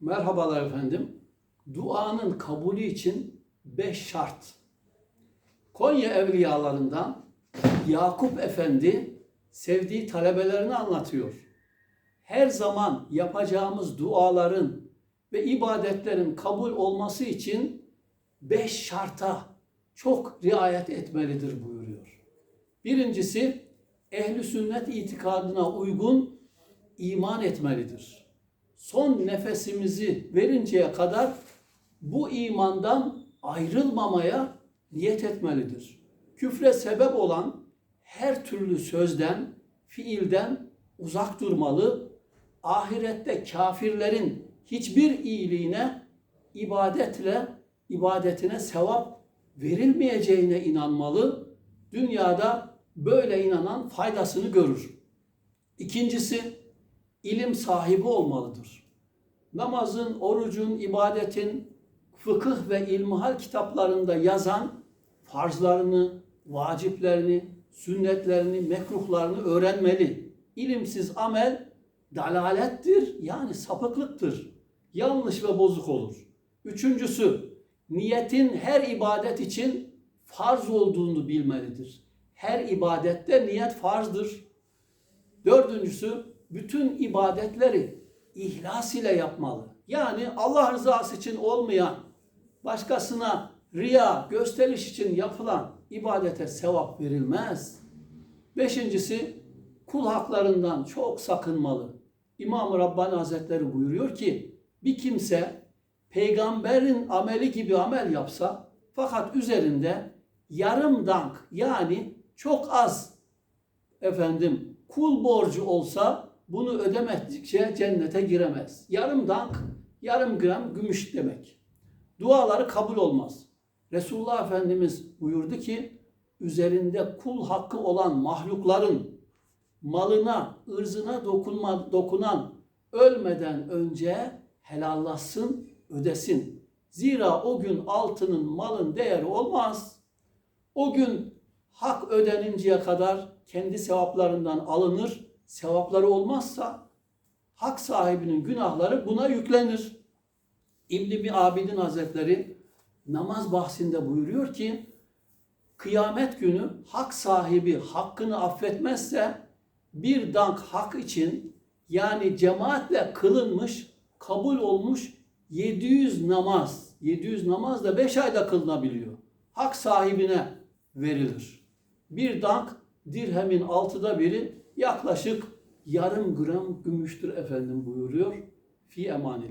Merhabalar efendim. Duanın kabulü için beş şart. Konya evliyalarından Yakup Efendi sevdiği talebelerini anlatıyor. Her zaman yapacağımız duaların ve ibadetlerin kabul olması için beş şarta çok riayet etmelidir buyuruyor. Birincisi ehli sünnet itikadına uygun iman etmelidir. Son nefesimizi verinceye kadar bu imandan ayrılmamaya niyet etmelidir. Küfre sebep olan her türlü sözden, fiilden uzak durmalı. Ahirette kafirlerin hiçbir iyiliğine ibadetle ibadetine sevap verilmeyeceğine inanmalı. Dünyada böyle inanan faydasını görür. İkincisi ilim sahibi olmalıdır. Namazın, orucun, ibadetin fıkıh ve ilmihal kitaplarında yazan farzlarını, vaciplerini, sünnetlerini, mekruhlarını öğrenmeli. İlimsiz amel dalalettir yani sapıklıktır. Yanlış ve bozuk olur. Üçüncüsü niyetin her ibadet için farz olduğunu bilmelidir. Her ibadette niyet farzdır. Dördüncüsü bütün ibadetleri ihlas ile yapmalı. Yani Allah rızası için olmayan, başkasına riya, gösteriş için yapılan ibadete sevap verilmez. Beşincisi kul haklarından çok sakınmalı. İmam-ı Rabbani Hazretleri buyuruyor ki bir kimse peygamberin ameli gibi amel yapsa fakat üzerinde yarım dank yani çok az efendim kul borcu olsa bunu ödemedikçe cennete giremez. Yarım dank, yarım gram gümüş demek. Duaları kabul olmaz. Resulullah Efendimiz buyurdu ki üzerinde kul hakkı olan mahlukların malına, ırzına dokunma, dokunan ölmeden önce helallaşsın, ödesin. Zira o gün altının, malın değeri olmaz. O gün hak ödeninceye kadar kendi sevaplarından alınır. Sevapları olmazsa hak sahibinin günahları buna yüklenir. İbn-i Abidin Hazretleri namaz bahsinde buyuruyor ki kıyamet günü hak sahibi hakkını affetmezse bir dank hak için yani cemaatle kılınmış, kabul olmuş 700 namaz, 700 namaz da 5 ayda kılınabiliyor. Hak sahibine verilir. Bir dank dirhemin altıda biri yaklaşık yarım gram gümüştür efendim buyuruyor. Fi emani.